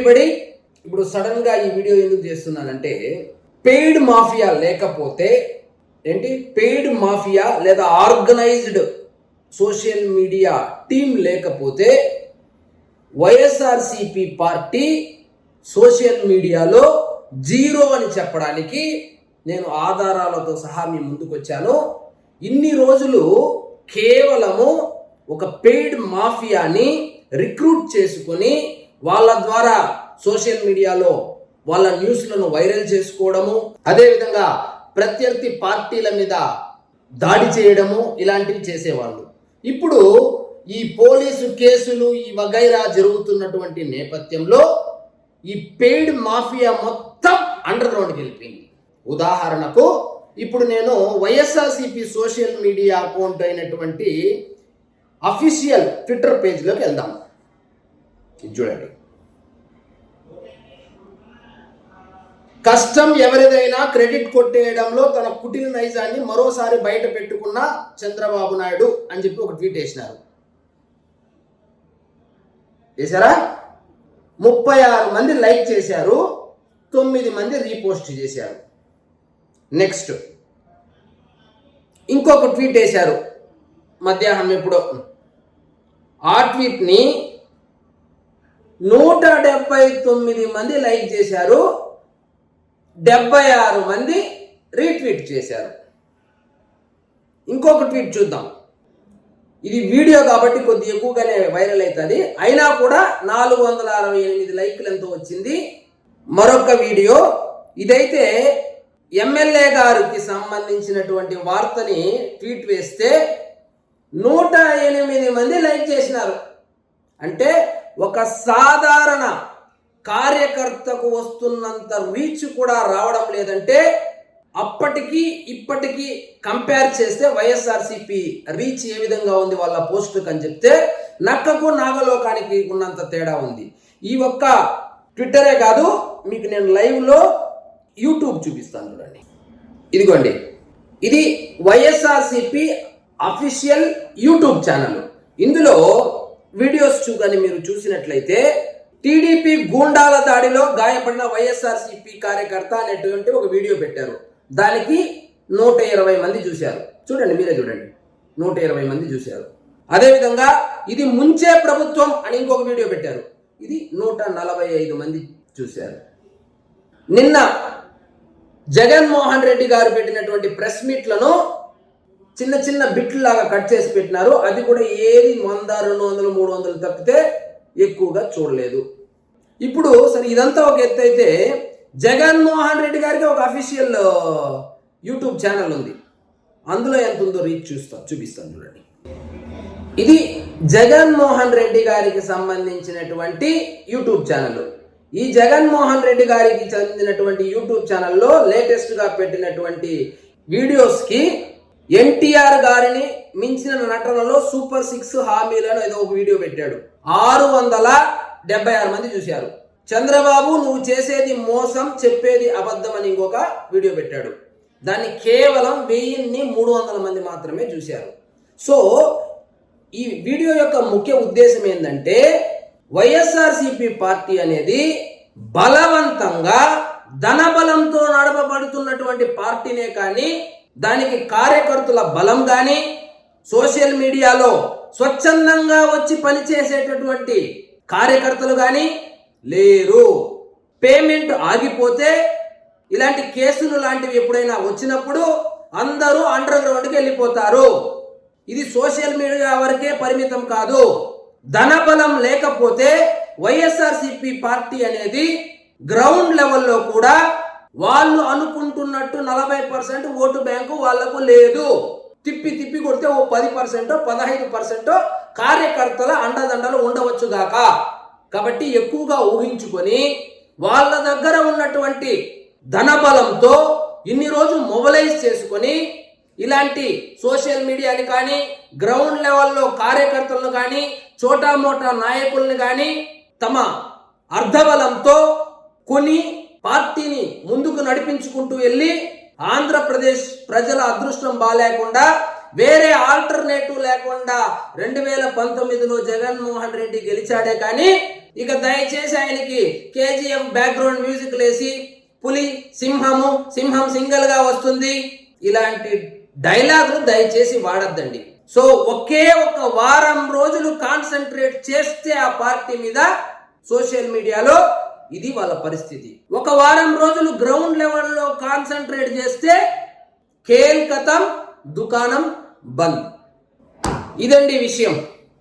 Everybody ఇప్పుడు సడన్గా ఈ వీడియో ఎందుకు చేస్తున్నానంటే పెయిడ్ మాఫియా లేకపోతే ఏంటి? పెయిడ్ మాఫియా లేదా ఆర్గనైజ్డ్ సోషల్ మీడియా టీం లేకపోతే వైఎస్ఆర్సిపి పార్టీ సోషల్ మీడియాలో జీరో అని చెప్పడానికి నేను ఆధారాలతో సహా మీ ముందుకొచ్చాను. ఇన్ని రోజులు కేవలము ఒక పెయిడ్ మాఫియాని రిక్రూట్ చేసుకొని వాళ్ళ ద్వారా సోషల్ మీడియాలో వాళ్ళ న్యూస్లను వైరల్ చేసుకోవడము అదేవిధంగా ప్రత్యర్థి పార్టీల మీద దాడి చేయడము ఇలాంటివి చేసేవాళ్ళు. ఇప్పుడు ఈ పోలీసు కేసులు ఈ వగైరా జరుగుతున్నటువంటి నేపథ్యంలో ఈ పెయిడ్ మాఫియా మొత్తం అండర్ గ్రౌండ్కి వెళ్ళిపోయింది. ఉదాహరణకు ఇప్పుడు నేను వైఎస్ఆర్సిపి సోషల్ మీడియా అకౌంట్ అయినటువంటి అఫీషియల్ ట్విట్టర్ పేజ్లోకి వెళ్దాం. ఇది చూడండి. కష్టం ఎవరిదైనా క్రెడిట్ కొట్టేయడంలో తన కుటిల నైజాన్ని మరోసారి బయట పెట్టుకున్న చంద్రబాబు నాయుడు అని చెప్పి ఒక ట్వీట్ వేసినారు. చేశారా ముప్పై ఆరు మంది లైక్ చేశారు తొమ్మిది మంది రీపోస్ట్ చేశారు. నెక్స్ట్. ఇంకొక ట్వీట్ వేశారు. మధ్యాహ్నం ఎప్పుడో. ఆ ట్వీట్ని నూట డెబ్బై తొమ్మిది మంది లైక్ చేశారు. డెబ్బై ఆరు మంది రీట్వీట్ చేశారు. ఇంకొక ట్వీట్ చూద్దాం. ఇది వీడియో కాబట్టి కొద్ది ఎక్కువగానే వైరల్ అవుతుంది. అయినా కూడా నాలుగు వందల అరవై ఎనిమిది లైక్లు ఎంతో వచ్చింది మరొక వీడియో. ఇదైతే ఎమ్మెల్యే గారికి సంబంధించినటువంటి వార్తని ట్వీట్ వేస్తే నూట ఎనిమిది మంది లైక్ చేసినారు. అంటే ఒక సాధారణ కార్యకర్తకు వస్తున్నంత రీచ్ కూడా రావడం లేదంటే అప్పటికి ఇప్పటికి కంపేర్ చేస్తే వైఎస్ఆర్సిపి రీచ్ ఏ విధంగా ఉంది వాళ్ళ పోస్టుకు అని చెప్తే నక్కకు నాగలోకానికి ఉన్నంత తేడా ఉంది. ఈ ఒక్క ట్విట్టరే కాదు మీకు నేను లైవ్లో యూట్యూబ్ చూపిస్తాను చూడండి. ఇదిగోండి. ఇది వైఎస్ఆర్సిపి అఫీషియల్ యూట్యూబ్ ఛానల్. ఇందులో వీడియోస్ చూగాని మీరు చూసినట్లయితే టీడీపీ గూండాల దాడిలో గాయపడిన వైఎస్ఆర్సీపీ కార్యకర్త అనేటువంటి ఒక వీడియో పెట్టారు. దానికి నూట ఇరవై మంది చూశారు. చూడండి మీరే చూడండి. నూట ఇరవై మంది చూశారు. అదేవిధంగా ఇది ముంచే ప్రభుత్వం అని ఇంకొక వీడియో పెట్టారు. ఇది నూట నలభై ఐదు మంది చూశారు. నిన్న జగన్మోహన్ రెడ్డి గారు పెట్టినటువంటి ప్రెస్ మీట్లను చిన్న చిన్న బిట్లు లాగా కట్ చేసి పెట్టినారు. అది కూడా ఏది వంద రెండు వందలు మూడు వందలు తప్పితే ఎక్కువగా చూడలేదు. ఇప్పుడు సరే ఇదంతా ఒక ఎత్తు అయితే జగన్మోహన్ రెడ్డి గారికి ఒక అఫీషియల్ యూట్యూబ్ ఛానల్ ఉంది. అందులో ఎంత ఉందో రీచ్ చూస్తాను చూపిస్తాను చూడండి. ఇది జగన్మోహన్ రెడ్డి గారికి సంబంధించినటువంటి యూట్యూబ్ ఛానల్ ఈ జగన్మోహన్ రెడ్డి గారికి చెందినటువంటి యూట్యూబ్ ఛానల్లో లేటెస్ట్గా పెట్టినటువంటి వీడియోస్కి ఎన్టీఆర్ గారిని మించిన నటనలో సూపర్ సిక్స్ హామీలను ఏదో ఒక వీడియో పెట్టాడు. ఆరు వందల డెబ్బై ఆరు మంది చూశారు. చంద్రబాబు నువ్వు చేసేది మోసం చెప్పేది అబద్ధం అని ఇంకొక వీడియో పెట్టాడు. దాన్ని కేవలం వెయ్యిన్ని మూడు వందల మంది మాత్రమే చూశారు. సో ఈ వీడియో యొక్క ముఖ్య ఉద్దేశం ఏంటంటే వైఎస్ఆర్సిపి పార్టీ అనేది బలవంతంగా ధనబలంతో నడపబడుతున్నటువంటి పార్టీనే కానీ దానికి కార్యకర్తల బలం కానీ సోషల్ మీడియాలో స్వచ్ఛందంగా వచ్చి పనిచేసేటటువంటి కార్యకర్తలు కానీ లేరు. పేమెంట్ ఆగిపోతే ఇలాంటి కేసులు లాంటివి ఎప్పుడైనా వచ్చినప్పుడు అందరూ అండర్ గ్రౌండ్కి వెళ్ళిపోతారు. ఇది సోషల్ మీడియా వరకే పరిమితం కాదు. ధనబలం లేకపోతే వైఎస్ఆర్సిపి పార్టీ అనేది గ్రౌండ్ లెవెల్లో కూడా వాళ్ళు అనుకుంటున్నట్టు నలభై పర్సెంట్ ఓటు బ్యాంకు వాళ్ళకు లేదు. తిప్పి తిప్పి కొడితే ఓ పది పర్సెంట్ పదహైదు పర్సెంట్ కార్యకర్తల అండదండలు ఉండవచ్చు గాక. కాబట్టి ఎక్కువగా ఊహించుకొని వాళ్ళ దగ్గర ఉన్నటువంటి ధనబలంతో ఇన్ని రోజులు మొబలైజ్ చేసుకొని ఇలాంటి సోషల్ మీడియాని కానీ గ్రౌండ్ లెవెల్లో కార్యకర్తలను కానీ చోటా మోటా నాయకుల్ని కానీ తమ అర్ధబలంతో కొని పార్టీని ముందుకు నడిపించుకుంటూ వెళ్ళి ఆంధ్రప్రదేశ్ ప్రజల అదృష్టం బాగాలేకుండా వేరే ఆల్టర్నేటివ్ లేకుండా రెండు వేల పంతొమ్మిదిలో జగన్మోహన్ రెడ్డి గెలిచాడే కానీ ఇక దయచేసి ఆయనకి కేజీఎఫ్ బ్యాక్గ్రౌండ్ మ్యూజిక్ లేసి పులి సింహము సింహం సింగల్గా వస్తుంది. ఇలాంటి డైలాగులు దయచేసి వాడద్దండి. సో ఒకే ఒక వారం రోజులు కాన్సన్ట్రేట్ చేస్తే ఆ పార్టీ మీద సోషల్ మీడియాలో ఇది వాళ్ళ పరిస్థితి. ఒక వారం రోజులు గ్రౌండ్ లెవెల్లో కాన్సన్ట్రేట్ చేస్తే కేల్ కథం దుకాణం బంద్. ఇదండి విషయం.